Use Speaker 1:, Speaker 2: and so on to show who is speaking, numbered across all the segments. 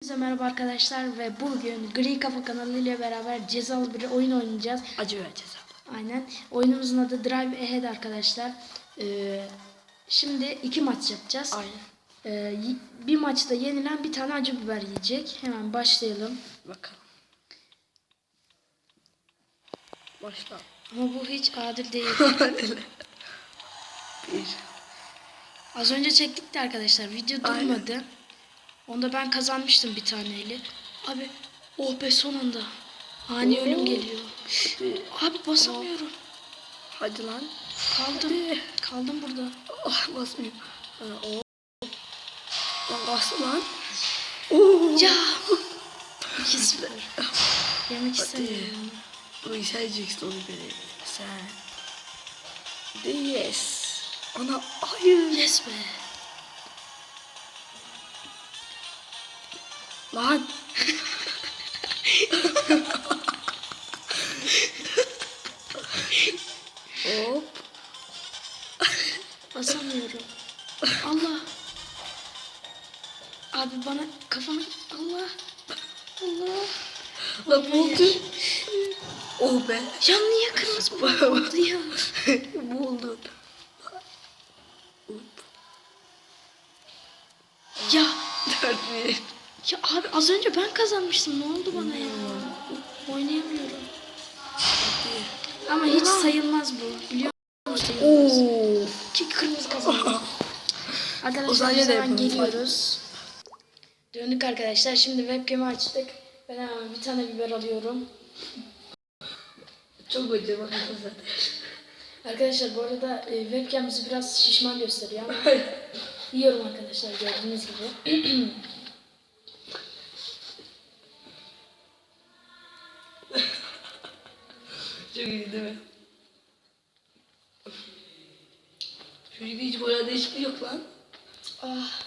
Speaker 1: Herkese merhaba arkadaşlar ve bugün Gri Kafa kanalı ile beraber cezalı bir oyun oynayacağız.
Speaker 2: Acı ve cezalı.
Speaker 1: Aynen. Oyunumuzun adı Drive Ahead arkadaşlar. Ee, şimdi iki maç yapacağız.
Speaker 2: Aynen.
Speaker 1: Ee, bir maçta yenilen bir tane acı biber yiyecek. Hemen başlayalım.
Speaker 2: Bakalım. Başla.
Speaker 1: Ama bu hiç adil değil.
Speaker 2: Bir.
Speaker 1: Az önce çektik de arkadaşlar video
Speaker 2: Aynen.
Speaker 1: Onda ben kazanmıştım bir taneyle. Abi oh be son anda. Ani
Speaker 2: Oo.
Speaker 1: ölüm geliyor.
Speaker 2: Hadi.
Speaker 1: Abi basamıyorum.
Speaker 2: Hadi lan.
Speaker 1: Kaldım. Kaldım burada.
Speaker 2: Ah basmıyor. Ha, o. Lan bastı lan. Oo.
Speaker 1: Ya. 2-0. Yemek istemiyorum.
Speaker 2: Uy sen yiyeceksin onu beni. Sen. De yes. Ana hayır.
Speaker 1: Yes be.
Speaker 2: Lan. Hop.
Speaker 1: Basamıyorum. Allah. Abi bana kafamı Allah. Allah.
Speaker 2: Lan buldu. Oh be.
Speaker 1: Ya niye kırmızı bu oldu ya?
Speaker 2: Buldun.
Speaker 1: Ya.
Speaker 2: Dört bir.
Speaker 1: Ya abi az önce ben kazanmıştım. Ne oldu bana ya? Oynayamıyorum. Ama hiç sayılmaz bu. Biliyor musun?
Speaker 2: Oo.
Speaker 1: Ki kırmızı kazandı. Arkadaşlar
Speaker 2: zaman
Speaker 1: hemen
Speaker 2: yapalım.
Speaker 1: geliyoruz. Döndük arkadaşlar. Şimdi webcam'i açtık. Ben hemen bir tane biber alıyorum.
Speaker 2: Çok acı bak zaten.
Speaker 1: Arkadaşlar bu arada e, webcam bizi biraz şişman gösteriyor ama yiyorum arkadaşlar gördüğünüz gibi.
Speaker 2: İyi değil mi? Çocukta hiç boya değişikliği yok lan.
Speaker 1: ah.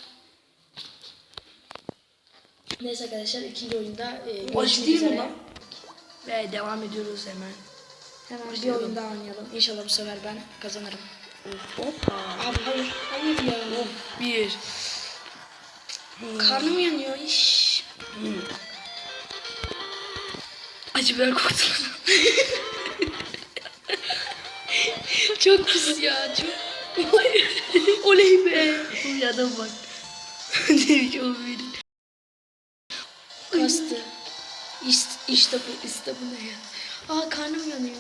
Speaker 1: Neyse arkadaşlar ikinci oyunda e, görüşmek
Speaker 2: değil mi lan? Ve devam ediyoruz hemen.
Speaker 1: Hemen bir
Speaker 2: Başlayalım.
Speaker 1: oyun daha oynayalım. İnşallah bu sefer ben kazanırım.
Speaker 2: Hoppa.
Speaker 1: Abi hayır. Hayır ya.
Speaker 2: Bir.
Speaker 1: Karnım yanıyor. İş.
Speaker 2: Acı biber koktu.
Speaker 1: Çok pis ya. Çok. Oley be.
Speaker 2: Bu adam bak. Demiş o benim.
Speaker 1: Kastı. İşte, işte bu. işte bu ne ya? Aa karnım yanıyor.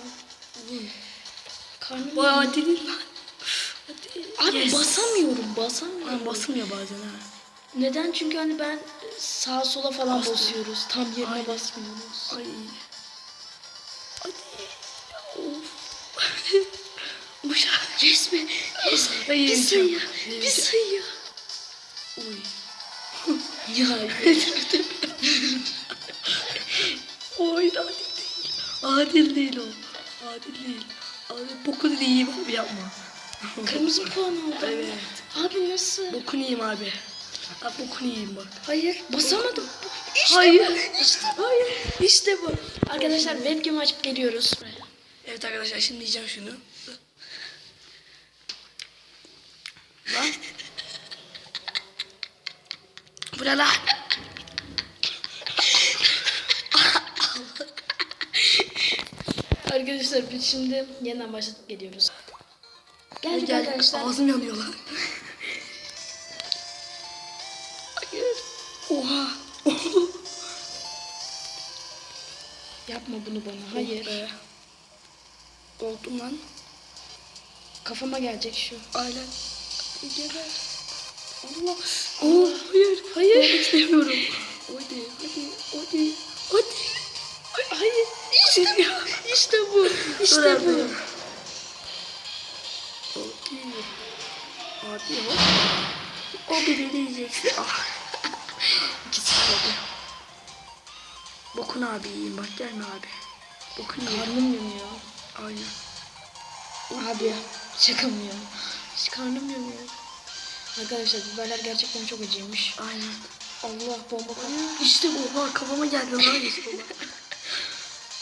Speaker 1: Karnım
Speaker 2: Bu
Speaker 1: yanıyor.
Speaker 2: adil lan. Hadi.
Speaker 1: Abi
Speaker 2: Yes.
Speaker 1: basamıyorum. Basamıyorum.
Speaker 2: Lan basmıyor bazen ha.
Speaker 1: Neden? Çünkü hani ben sağa sola falan
Speaker 2: Bastım.
Speaker 1: basıyoruz. Tam yerine
Speaker 2: Aynen.
Speaker 1: basmıyoruz.
Speaker 2: Ay. Hadi. Of.
Speaker 1: Be. Yes.
Speaker 2: Hayır,
Speaker 1: bir sayı.
Speaker 2: hayır,
Speaker 1: Bir sayı.
Speaker 2: Uy.
Speaker 1: Ya.
Speaker 2: Oy adil değil. Adil değil o. Adil değil. Adil bokunu yiyeyim abi yapma.
Speaker 1: Kırmızı puan oldu.
Speaker 2: Evet.
Speaker 1: Abi nasıl?
Speaker 2: Bokunu yiyeyim abi. Abi bokunu yiyeyim bak.
Speaker 1: Hayır. Basamadım. İşte
Speaker 2: Hayır.
Speaker 1: bu. İşte bu. İşte bu. Arkadaşlar webcam açıp geliyoruz.
Speaker 2: Evet arkadaşlar şimdi yiyeceğim şunu. Lan. Bu ne lan?
Speaker 1: Arkadaşlar biz şimdi yeniden başlatıp geliyoruz. Geldik
Speaker 2: Gel,
Speaker 1: arkadaşlar.
Speaker 2: Ağzım yanıyor lan. Hayır. Oha.
Speaker 1: Yapma bunu bana. Hayır.
Speaker 2: Be. Oldum lan.
Speaker 1: Kafama gelecek şu.
Speaker 2: Aynen.
Speaker 1: Geber.
Speaker 2: Allah. Oh. Olmak istemiyorum. Hadi, hadi, hadi. Hadi.
Speaker 1: Hayır. İşte bu. İşte bu. İşte bu.
Speaker 2: Hadi. Hadi hop. O biberi yiyeceksin. Ah. İkisi oldu. Bokun abi yiyeyim bak gelme abi. Bokun yiyeyim.
Speaker 1: Karnım yanıyor.
Speaker 2: Aynen.
Speaker 1: Abi şaka mı ya? Hiç karnım yanıyor. Arkadaşlar biberler gerçekten çok acıymış.
Speaker 2: Aynen.
Speaker 1: Allah bomba. İşte.
Speaker 2: Oha kafama geldi lan.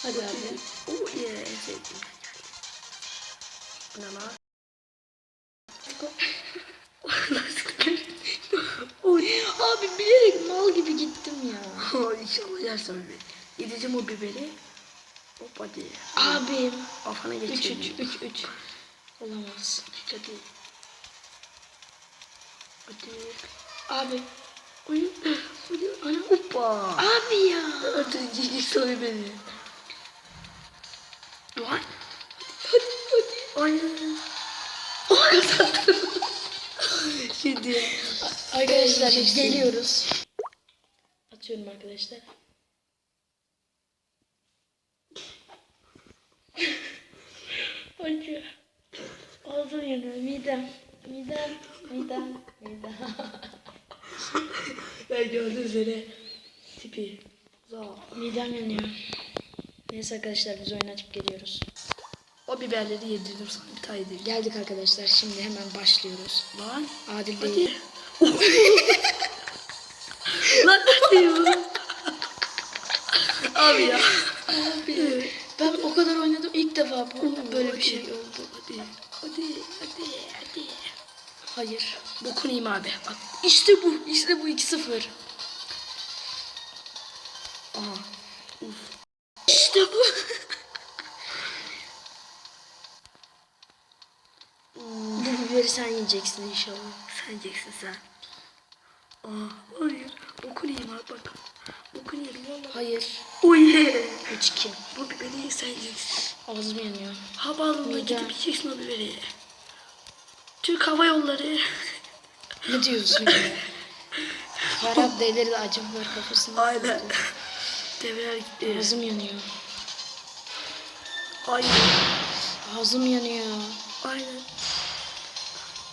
Speaker 1: Hadi abi.
Speaker 2: Oh yeah en sevdiğim geldi. Bu ne lan?
Speaker 1: Abi bilerek mal gibi gittim ya.
Speaker 2: İnşallah yersin o biberi. Yedeceğim o biberi. Hop hadi.
Speaker 1: Abim.
Speaker 2: Kafana
Speaker 1: 3
Speaker 2: geçireyim.
Speaker 1: 3 3 3. Olamaz.
Speaker 2: Hadi. Hadi.
Speaker 1: Abi.
Speaker 2: Oyun. Hadi. Ana hoppa.
Speaker 1: Abi ya.
Speaker 2: O biberi.
Speaker 1: Lan.
Speaker 2: Hadi hadi. Ay. Oh kazandım. Şimdi.
Speaker 1: Arkadaşlar geliyoruz. Atıyorum arkadaşlar. Acı. Ağzım yanıyor. Midem. Midem. Midem. Midem.
Speaker 2: Ben gördüğünüz üzere tipi. Za.
Speaker 1: Midem yanıyor. Neyse arkadaşlar biz oyun açıp geliyoruz.
Speaker 2: O biberleri yedirdim sana bir tane yedirdim.
Speaker 1: Geldik arkadaşlar. Şimdi hemen başlıyoruz.
Speaker 2: Lan.
Speaker 1: Adil değil.
Speaker 2: Lan hadi ya. Abi ya.
Speaker 1: Abi. Ben o kadar oynadım ilk defa böyle bir şey oldu. Hayır.
Speaker 2: Yiyeyim abi. Bak.
Speaker 1: İşte bu. İşte bu 2-0.
Speaker 2: Aha.
Speaker 1: İşte bu. bu biberi sen yiyeceksin inşallah.
Speaker 2: Sen yiyeceksin sen. Aa, hayır. Yiyeyim abi bak. Valla.
Speaker 1: Hayır.
Speaker 2: Oy.
Speaker 1: 3-2.
Speaker 2: Bu biberi sen yiyeceksin.
Speaker 1: Ağzım yanıyor.
Speaker 2: Havaalanına gidip yiyeceksin o biberi. Türk Hava Yolları.
Speaker 1: Ne diyorsun ya? Ferhat delirdi acı biber kafasında.
Speaker 2: Aynen. Devreler gitti.
Speaker 1: Ağzım yanıyor.
Speaker 2: Hayır.
Speaker 1: Ağzım yanıyor.
Speaker 2: Aynen.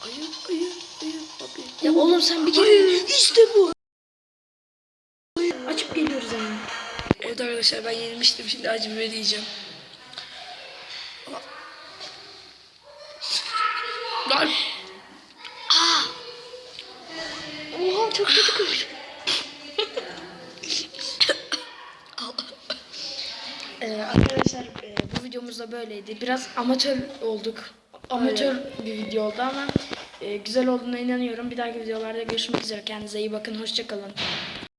Speaker 2: Hayır, hayır, hayır. Abi.
Speaker 1: Ya oğlum sen bir kere...
Speaker 2: Hayır.
Speaker 1: İşte bu. Açıp geliyoruz hemen.
Speaker 2: Evet arkadaşlar ben yenilmiştim. Şimdi acı biber yiyeceğim. Lan.
Speaker 1: Oha çok kötü kokuyor. Ee, arkadaşlar e, bu videomuz da böyleydi. Biraz amatör olduk. Amatör bir video oldu ama e, güzel olduğuna inanıyorum. Bir dahaki videolarda görüşmek üzere. Kendinize iyi bakın. Hoşçakalın.